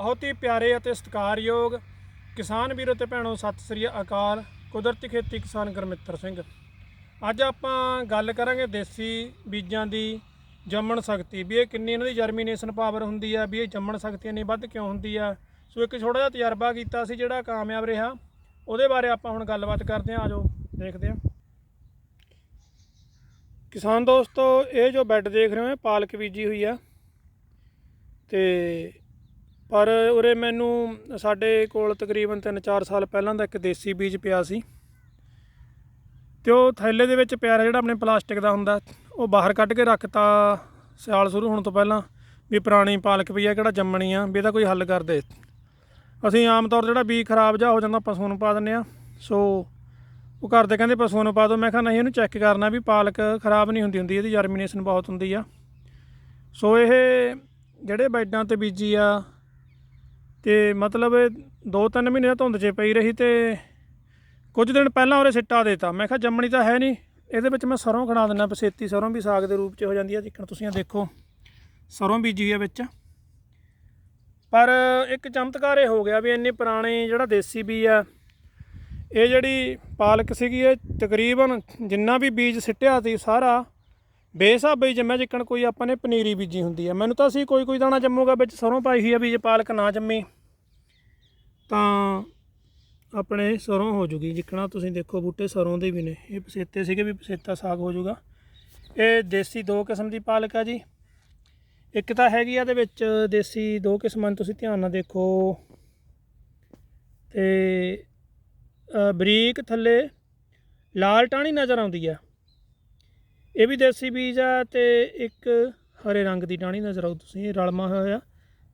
ਬਹੁਤ ਹੀ ਪਿਆਰੇ ਅਤੇ ਸਤਿਕਾਰਯੋਗ ਕਿਸਾਨ ਵੀਰੋ ਤੇ ਭੈਣੋ, ਸਤਿ ਸ੍ਰੀ ਅਕਾਲ। ਕੁਦਰਤੀ ਖੇਤੀ ਕਿਸਾਨ ਗੁਰਮਿੱਤਰ ਸਿੰਘ। ਅੱਜ ਆਪਾਂ ਗੱਲ ਕਰਾਂਗੇ ਦੇਸੀ ਬੀਜਾਂ ਦੀ ਜੰਮਣ ਸ਼ਕਤੀ। ਵੀ ਇਹ ਕਿੰਨੀ ਇਹਨਾਂ ਦੀ ਜਰਮੀਨੇਸ਼ਨ ਪਾਵਰ ਹੁੰਦੀ ਆ, ਵੀ ਇਹ ਜੰਮਣ ਸ਼ਕਤੀ ਇੰਨੀ ਵੱਧ ਕਿਉਂ ਹੁੰਦੀ ਆ? ਸੋ ਇੱਕ ਛੋਟਾ ਜਿਹਾ ਤਜਰਬਾ ਕੀਤਾ ਸੀ ਜਿਹੜਾ ਕਾਮਯਾਬ ਰਿਹਾ। ਉਹਦੇ ਬਾਰੇ ਆਪਾਂ ਹੁਣ ਗੱਲਬਾਤ ਕਰਦੇ ਹਾਂ। ਆਜੋ ਦੇਖਦੇ ਹਾਂ। ਕਿਸਾਨ ਦੋਸਤੋ, ਇਹ ਜੋ ਬੈੱਡ ਦੇਖ ਰਹੇ ਹੋ, ਇਹ ਪਾਲਕ ਬੀਜੀ ਹੋਈ ਆ। ਤੇ ਪਰ ਉਰੇ ਮੈਨੂੰ ਸਾਡੇ ਕੋਲ ਤਕਰੀਬਨ 3-4 ਸਾਲ ਪਹਿਲਾਂ ਦਾ ਇੱਕ ਦੇਸੀ ਬੀਜ ਪਿਆ ਸੀ। ਤੇ ਉਹ ਥੈਲੇ ਦੇ ਵਿੱਚ ਪਿਆ ਰਿਹਾ ਜਿਹੜਾ ਆਪਣੇ ਪਲਾਸਟਿਕ ਦਾ ਹੁੰਦਾ, ਉਹ ਬਾਹਰ ਕੱਢ ਕੇ ਰੱਖਤਾ ਸਿਆਲ ਸ਼ੁਰੂ ਹੋਣ ਤੋਂ ਪਹਿਲਾਂ ਵੀ ਪੁਰਾਣੀ ਪਾਲਕ ਪਈ ਆ, ਕਿਹੜਾ ਜੰਮਣੀ ਆ, ਵੀ ਇਹਦਾ ਕੋਈ ਹੱਲ ਕਰ ਦੇ। ਅਸੀਂ ਆਮ ਤੌਰ ਜਿਹੜਾ ਬੀਜ ਖਰਾਬ ਜਾ ਹੋ ਜਾਂਦਾ, ਪਸ਼ੂ ਨੂੰ ਪਾ ਦਿੰਦੇ ਆ ਸੋ ਉਹ ਘਰ ਦੇ ਕਹਿੰਦੇ ਪਸ਼ੂ ਨੂੰ ਪਾ ਦਿਓ। ਮੈਂ ਕਿਹਾ ਨਹੀਂ, ਇਹਨੂੰ ਚੈੱਕ ਕਰਨਾ ਵੀ ਪਾਲਕ ਖਰਾਬ ਨਹੀਂ ਹੁੰਦੀ ਹੁੰਦੀ, ਇਹਦੀ ਜਰਮੀਨੇਸ਼ਨ ਬਹੁਤ ਹੁੰਦੀ ਆ। ਸੋ ਇਹ ਜਿਹੜੇ ਬੈਡਾਂ ਤੇ ਬੀਜੀ ਆ ਤੇ ਮਤਲਬ ਇਹ ਦੋ ਤਿੰਨ ਮਹੀਨੇ ਧੁੰਦ 'ਚ ਪਈ ਰਹੀ ਤੇ ਕੁਝ ਦਿਨ ਪਹਿਲਾਂ ਉਹਰੇ ਸਿੱਟਾ ਦੇਤਾ। ਮੈਂ ਕਿਹਾ ਜੰਮਣੀ ਤਾਂ ਹੈ ਨਹੀਂ। ਇਹਦੇ ਵਿੱਚ ਮੈਂ ਸਰੋਂ ਖਣਾ ਦਿੰਦਾ ਪਸੇਤੀ ਸਰੋਂ ਵੀ ਸਾਗ ਦੇ ਰੂਪ 'ਚ ਹੋ ਜਾਂਦੀ ਹੈ ਜਿੱਕਣ ਤੁਸੀਂ ਦੇਖੋ, ਸਰੋਂ ਬੀਜੀ ਹੈ ਵਿੱਚ। ਪਰ ਇੱਕ ਚਮਤਕਾਰ ਇਹ ਹੋ ਗਿਆ ਵੀ ਇੰਨੀ ਪੁਰਾਣੀ ਜਿਹੜਾ ਦੇਸੀ ਬੀਜ ਆ, ਇਹ ਜਿਹੜੀ ਪਾਲਕ ਸੀਗੀ, ਇਹ ਤਕਰੀਬਨ ਜਿੰਨਾ ਵੀ ਬੀਜ ਸਿੱਟਿਆ ਸੀ ਸਾਰਾ ਬੇਸਾਬੇ ਹੀ ਜੰਮਿਆ ਜਿੱਕਣ ਕੋਈ ਆਪਾਂ ਨੇ ਪਨੀਰੀ ਬੀਜੀ ਹੁੰਦੀ ਹੈ ਮੈਨੂੰ ਤਾਂ ਸੀ ਕੋਈ ਕੋਈ ਦਾਣਾ ਜੰਮੂਗਾ ਵਿੱਚ, ਸਰੋਂ ਪਾਈ ਹੋਈ ਆ ਵੀ ਜੇ ਪਾਲਕ ਨਾ ਜੰਮੀ, ਤਾਂ ਆਪਣੇ ਸਰੋਂ ਹੋ ਜੂਗੀ। ਜਿੱਕਣਾ ਤੁਸੀਂ ਦੇਖੋ ਬੂਟੇ ਸਰੋਂ ਦੇ ਵੀ ਨੇ। ਇਹ ਪਸੇਤੇ ਸੀਗੇ ਵੀ ਪਸੇਤਾ ਸਾਗ ਹੋ ਜੂਗਾ। ਇਹ ਦੇਸੀ ਦੋ ਕਿਸਮ ਦੀ ਪਾਲਕ ਆ ਜੀ। ਇੱਕ ਤਾਂ ਹੈਗੀ ਆ ਦੇ ਵਿੱਚ ਦੇਸੀ ਦੋ ਕਿਸਮਾਂ ਤੁਸੀਂ ਧਿਆਨ ਨਾਲ ਦੇਖੋ। ਤੇ ਬਰੀਕ ਥੱਲੇ ਲਾਲ ਟਾਣੀ ਨਜ਼ਰ ਆਉਂਦੀ ਆ। ਇਹ ਵੀ ਦੇਸੀ ਬੀਜ ਆ ਤੇ ਇੱਕ ਹਰੇ ਰੰਗ ਦੀ ਟਾਣੀ ਨਜ਼ਰ ਆਉ ਤੁਸੀਂ, ਇਹ ਰਲਮਾ ਹੋਇਆ।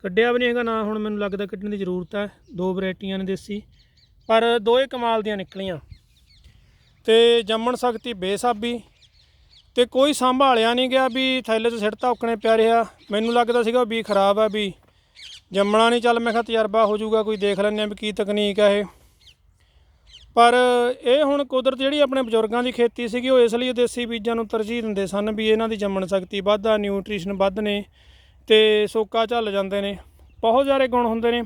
ਕੱਢਿਆ ਵੀ ਨਹੀਂ ਹੈਗਾ, ਨਾ ਹੁਣ ਮੈਨੂੰ ਲੱਗਦਾ ਕੱਢਣ ਦੀ ਜ਼ਰੂਰਤ ਹੈ ਦੋ ਵੈਰਾਈਟੀਆਂ ਨੇ ਦੇਸੀ, ਪਰ ਦੋਏ ਕਮਾਲ ਦੀਆਂ ਨਿਕਲੀਆਂ। ਤੇ ਜੰਮਣ ਸ਼ਕਤੀ ਬੇਸਾਬੀ, ਤੇ ਕੋਈ ਸੰਭਾਲਿਆ ਨਹੀਂ ਗਿਆ ਵੀ ਥੈਲੇ 'ਚ ਸਿੱਟਤਾ ਉਕਣੇ ਪਿਆ ਰਿਹਾ। ਮੈਨੂੰ ਲੱਗਦਾ ਸੀਗਾ ਵੀ ਖਰਾਬ ਆ ਵੀ, ਜੰਮਣਾ ਨਹੀਂ ਚੱਲ ਮੈਂ ਕਿਹਾ ਤਜਰਬਾ ਹੋ ਜਾਊਗਾ, ਕੋਈ ਦੇਖ ਲੈਂਦੇ ਆ ਵੀ ਕੀ ਤਕਨੀਕ ਆ ਇਹ। ਪਰ ਇਹ ਹੁਣ ਕੁਦਰਤ ਜਿਹੜੀ ਆਪਣੇ ਬਜ਼ੁਰਗਾਂ ਦੀ ਖੇਤੀ ਸੀਗੀ, ਉਹ ਇਸ ਲਈ ਦੇਸੀ ਬੀਜਾਂ ਨੂੰ ਤਰਜੀਹ ਦਿੰਦੇ ਸਨ ਵੀ ਇਹਨਾਂ ਦੀ ਜੰਮਣ ਸ਼ਕਤੀ ਵੱਧ ਆ ਨਿਊਟ੍ਰੀਸ਼ਨ ਵੱਧ ਨੇ ਤੇ ਸੋਕਾ ਝੱਲ ਜਾਂਦੇ ਨੇ, ਬਹੁਤ ਜ਼ਿਆਦਾ ਗੁਣ ਹੁੰਦੇ ਨੇ।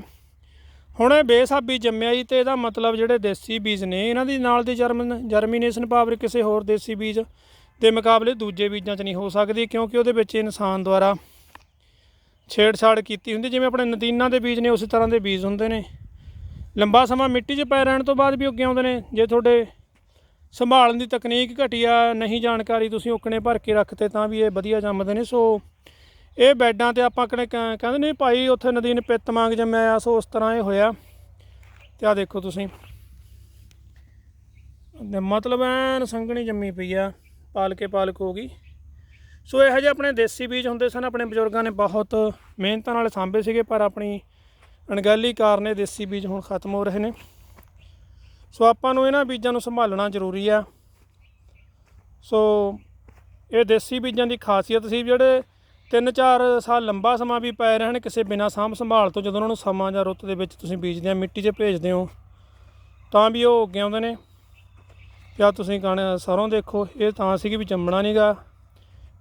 ਹੁਣ ਇਹ ਬੇਸਾਬੀ ਜੰਮਿਆ ਜੀ ਤੇ ਇਹਦਾ ਮਤਲਬ ਜਿਹੜੇ ਦੇਸੀ ਬੀਜ ਨੇ, ਇਹਨਾਂ ਦੀ ਨਾਲ ਦੀ ਜਰਮਨ ਜਰਮੀਨੇਸ਼ਨ ਪਾਵਰ ਕਿਸੇ ਹੋਰ ਦੇਸੀ ਬੀਜ ਦੇ ਮੁਕਾਬਲੇ ਦੂਜੇ ਬੀਜਾਂ 'ਚ ਨਹੀਂ ਹੋ ਸਕਦੀ, ਕਿਉਂਕਿ ਉਹਦੇ ਵਿੱਚ ਇਨਸਾਨ ਦੁਆਰਾ ਛੇੜਛਾੜ ਕੀਤੀ ਹੁੰਦੀ, ਜਿਵੇਂ ਆਪਣੇ ਨਦੀਨਾਂ ਦੇ ਬੀਜ ਨੇ, ਉਸੇ ਤਰ੍ਹਾਂ ਦੇ ਬੀਜ ਹੁੰਦੇ ਨੇ। ਲੰਬਾ ਸਮਾਂ ਮਿੱਟੀ 'ਚ ਪੈ ਰਹਿਣ ਤੋਂ ਬਾਅਦ ਵੀ ਉੱਗੇ ਆਉਂਦੇ ਨੇ। ਜੇ ਤੁਹਾਡੇ ਸੰਭਾਲਣ ਦੀ ਤਕਨੀਕ ਘਟੀਆ, ਨਹੀਂ ਜਾਣਕਾਰੀ ਤੁਸੀਂ ਉਕਣੇ ਭਰ ਕੇ ਰੱਖਤੇ, ਤਾਂ ਵੀ ਇਹ ਵਧੀਆ ਜੰਮਦੇ ਨੇ। ਸੋ, ਇਹ ਬੈੱਡਾਂ ਤੇ ਆਪਾਂ ਕਣੇ ਕਹਿੰਦੇ ਨੇ ਭਾਈ, ਉੱਥੇ ਨਦੀ ਨੇ ਪਿੱਤ ਮੰਗ ਜੰਮਿਆ ਸੋ ਉਸ ਤਰ੍ਹਾਂ ਇਹ ਹੋਇਆ। ਤੇ ਆ ਦੇਖੋ ਤੁਸੀਂ। ਮਤਲਬ ਐਨ ਸੰਘਣੀ ਜੰਮੀ ਪਈ ਆ, ਪਾਲਕੇ ਪਾਲਕ ਹੋ ਗਈ। ਸੋ ਇਹੋ ਜਿਹੇ ਆਪਣੇ ਦੇਸੀ ਬੀਜ ਹੁੰਦੇ ਸਨ, ਆਪਣੇ ਬਜ਼ੁਰਗਾਂ ਨੇ ਬਹੁਤ ਮਿਹਨਤਾਂ ਨਾਲ ਸਾਂਭੇ ਸੀਗੇ, ਪਰ ਆਪਣੀ ਅਣਗਹਿਲੀ ਕਾਰਨ ਇਹ ਦੇਸੀ ਬੀਜ ਹੁਣ ਖਤਮ ਹੋ ਰਹੇ ਨੇ। ਸੋ ਆਪਾਂ ਨੂੰ ਇਹਨਾਂ ਬੀਜਾਂ ਨੂੰ ਸੰਭਾਲਣਾ ਜ਼ਰੂਰੀ ਆ। ਸੋ ਇਹ ਦੇਸੀ ਬੀਜਾਂ ਦੀ ਖਾਸੀਅਤ ਸੀ ਜਿਹੜੇ 3-4 ਸਾਲ ਲੰਬਾ ਸਮਾਂ ਵੀ ਪਏ ਰਹਿਣ ਕਿਸੇ ਬਿਨਾ ਸਾਂਭ ਸੰਭਾਲ ਤੋਂ ਜਦੋਂ ਉਹਨਾਂ ਨੂੰ ਸਮਾਂ ਜਾਂ ਰੁੱਤ ਦੇ ਵਿੱਚ ਤੁਸੀਂ ਬੀਜਦੇ ਆ ਮਿੱਟੀ 'ਚ ਭੇਜਦੇ ਹੋ, ਤਾਂ ਵੀ ਉਹ ਉੱਗੇ ਆਉਂਦੇ ਨੇ। ਜਾਂ ਤੁਸੀਂ ਕਣ ਸਰੋਂ ਦੇਖੋ, ਇਹ ਤਾਂ ਸੀਗੀ ਵੀ ਜੰਮਣਾ ਨਹੀਂਗਾ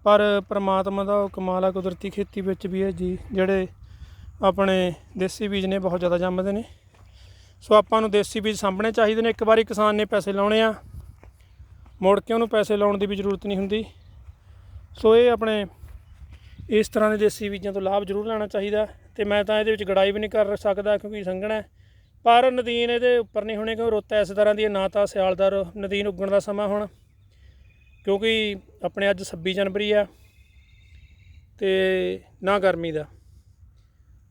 ਪਰ ਪ੍ਰਮਾਤਮਾ ਦਾ ਉਹ ਕਮਾਲ ਆ, ਕੁਦਰਤੀ ਖੇਤੀ ਵਿੱਚ ਵੀ ਹੈ ਜੀ, ਜਿਹੜੇ ਆਪਣੇ ਦੇਸੀ ਬੀਜ ਨੇ ਬਹੁਤ ਜ਼ਿਆਦਾ ਜੰਮਦੇ ਨੇ। ਸੋ ਆਪਾਂ ਨੂੰ ਦੇਸੀ ਬੀਜ ਸਾਂਭਣੇ ਚਾਹੀਦੇ ਨੇ। ਇੱਕ ਵਾਰੀ ਕਿਸਾਨ ਨੇ ਪੈਸੇ ਲਾਉਣੇ ਆ ਮੁੜ ਕੇ ਉਹਨੂੰ ਪੈਸੇ ਲਾਉਣ ਦੀ ਵੀ ਜ਼ਰੂਰਤ ਨਹੀਂ ਹੁੰਦੀ। ਸੋ ਇਹ ਆਪਣੇ ਇਸ ਤਰ੍ਹਾਂ ਦੇ ਦੇਸੀ ਬੀਜਾਂ ਤੋਂ ਲਾਭ ਜ਼ਰੂਰ ਲੈਣਾ ਚਾਹੀਦਾ। ਤੇ ਮੈਂ ਤਾਂ ਇਹਦੇ ਵਿੱਚ ਗੜਾਈ ਵੀ ਨਹੀਂ ਕਰ ਸਕਦਾ ਕਿਉਂਕਿ ਸੰਘਣਾ ਪਰ ਨਦੀਨ ਇਹਦੇ ਉੱਪਰ ਨਹੀਂ ਹੋਣੇ ਕਿਉਂਕਿ ਰੁੱਤ ਇਸ ਤਰ੍ਹਾਂ ਦੀ ਹੈ, ਨਾ ਤਾਂ ਸਿਆਲਦਾਰ ਨਦੀਨ ਉੱਗਣ ਦਾ ਸਮਾਂ ਹੁਣ। ਕਿਉਂਕਿ ਆਪਣੇ ਅੱਜ 26 ਜਨਵਰੀ ਆ ਤੇ ਨਾ ਗਰਮੀ ਦਾ।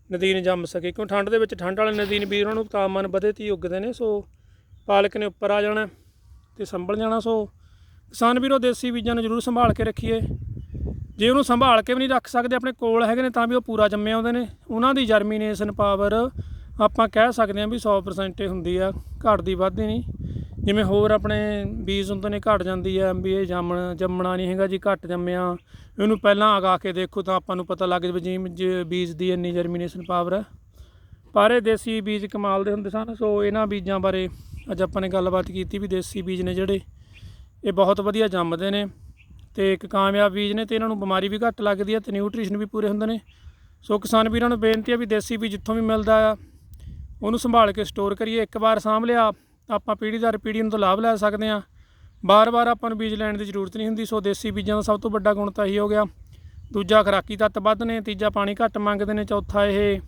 ਨਦੀਨ ਜੰਮ ਸਕੇ। ਕਿਉਂ ਠੰਡ ਦੇ ਵਿੱਚ ਠੰਡ ਵਾਲੇ ਨਦੀਨ ਵੀ ਉਹਨਾਂ ਨੂੰ ਤਾਪਮਾਨ ਵਧੇ ਤੀ ਉੱਗਦੇ ਨੇ, ਸੋ ਪਾਲਕ ਨੇ ਉੱਪਰ ਆ ਜਾਣਾ ਤੇ ਸੰਭਲ ਜਾਣਾ, ਸੋ ਕਿਸਾਨ ਵੀਰੋ, ਦੇਸੀ ਬੀਜਾਂ ਨੂੰ ਜ਼ਰੂਰ ਸੰਭਾਲ ਕੇ ਰੱਖੀਏ। ਜੇ ਉਹਨੂੰ ਸੰਭਾਲ ਕੇ ਵੀ ਨਹੀਂ ਰੱਖ ਸਕਦੇ, ਆਪਣੇ ਕੋਲ ਹੈਗੇ ਨੇ, ਤਾਂ ਵੀ ਉਹ ਪੂਰਾ ਜੰਮੇ ਆਉਂਦੇ ਨੇ। ਉਹਨਾਂ ਦੀ ਜਰਮੀਨੇਸ਼ਨ ਪਾਵਰ ਆਪਾਂ ਕਹਿ ਸਕਦੇ ਹਾਂ ਵੀ 100% ਹੁੰਦੀ ਆ ਘਟਦੀ ਵੱਧਦੀ ਨਹੀਂ। ਜਿਵੇਂ ਹੋਰ ਆਪਣੇ ਬੀਜ ਹੁੰਦੇ ਨੇ, ਘਟ ਜਾਂਦੀ ਹੈ, ਵੀ ਇਹ ਜੰਮਣ ਜੰਮਣਾ ਨਹੀਂ ਹੈਗਾ ਜੀ, ਘੱਟ ਜੰਮਿਆ। ਇਹਨੂੰ ਪਹਿਲਾਂ ਅਗਾ ਕੇ ਦੇਖੋ ਤਾਂ ਆਪਾਂ ਨੂੰ ਪਤਾ ਲੱਗ ਜਾਵੇ ਜਿਵੇਂ ਜੇ, ਬੀਜ ਦੀ ਇੰਨੀ ਜਰਮੀਨੇਸ਼ਨ ਪਾਵਰ ਹੈ। ਪਰ ਇਹ ਦੇਸੀ ਬੀਜ ਕਮਾਲ ਦੇ ਹੁੰਦੇ ਸਨ, ਸੋ ਇਹਨਾਂ ਬੀਜਾਂ ਬਾਰੇ ਅੱਜ ਆਪਾਂ ਨੇ ਗੱਲਬਾਤ ਕੀਤੀ ਵੀ ਦੇਸੀ ਬੀਜ ਨੇ ਜਿਹੜੇ, ਇਹ ਬਹੁਤ ਵਧੀਆ ਜੰਮਦੇ ਨੇ ਤੇ ਇੱਕ ਕਾਮਯਾਬ ਬੀਜ ਨੇ ਤੇ ਇਹਨਾਂ ਨੂੰ ਬਿਮਾਰੀ ਵੀ ਘੱਟ ਲੱਗਦੀ ਹੈ ਤੇ ਨਿਊਟ੍ਰੀਸ਼ਨ ਵੀ ਪੂਰੇ ਹੁੰਦੇ ਨੇ। ਸੋ ਕਿਸਾਨ ਵੀਰਾਂ ਨੂੰ ਬੇਨਤੀ ਹੈ ਵੀ ਦੇਸੀ ਬੀਜ ਜਿੱਥੋਂ ਵੀ ਮਿਲਦਾ ਆ, ਉਹਨੂੰ ਸੰਭਾਲ ਕੇ ਸਟੋਰ ਕਰੀਏ। ਇੱਕ ਵਾਰ ਸਾਂਭ ਲਿਆ। ਤਾਂ ਆਪਾਂ ਪੀੜ੍ਹੀ ਦਰ ਪੀੜ੍ਹੀ ਨੂੰ ਤੋਂ ਲਾਭ ਲੈ ਸਕਦੇ ਹਾਂ। ਬਾਰ-ਬਾਰ ਆਪਾਂ ਨੂੰ ਬੀਜ ਲੈਣ ਦੀ ਜ਼ਰੂਰਤ ਨਹੀਂ ਹੁੰਦੀ। ਸੋ ਦੇਸੀ ਬੀਜਾਂ ਦਾ ਸਭ ਤੋਂ ਵੱਡਾ ਗੁਣ ਤਾਂ ਇਹੀ ਹੋ ਗਿਆ। ਦੂਜਾ ਖਰਾਕੀ ਤੱਤ ਵੱਧ ਨੇ, ਤੀਜਾ ਪਾਣੀ ਘੱਟ ਮੰਗਦੇ ਨੇ, ਚੌਥਾ ਇਹ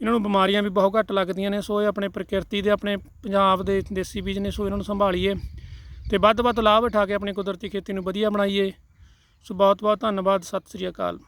ਇਹਨਾਂ ਨੂੰ ਬਿਮਾਰੀਆਂ ਵੀ ਬਹੁਤ ਘੱਟ ਲੱਗਦੀਆਂ ਨੇ। ਸੋ ਇਹ ਆਪਣੇ ਪ੍ਰਕਿਰਤੀ ਦੇ, ਆਪਣੇ ਪੰਜਾਬ ਦੇ ਦੇਸੀ ਬੀਜ ਨੇ, ਸੋ ਇਹਨਾਂ ਨੂੰ ਸੰਭਾਲੀਏ ਤੇ ਵੱਧ ਤੋਂ ਵੱਧ ਲਾਭ ਉਠਾ ਕੇ ਆਪਣੀ ਕੁਦਰਤੀ ਖੇਤੀ ਨੂੰ ਵਧੀਆ ਬਣਾਈਏ। ਸੋ ਬਹੁਤ ਬਹੁਤ ਧੰਨਵਾਦ, ਸਤਿ ਸ੍ਰੀ ਅਕਾਲ।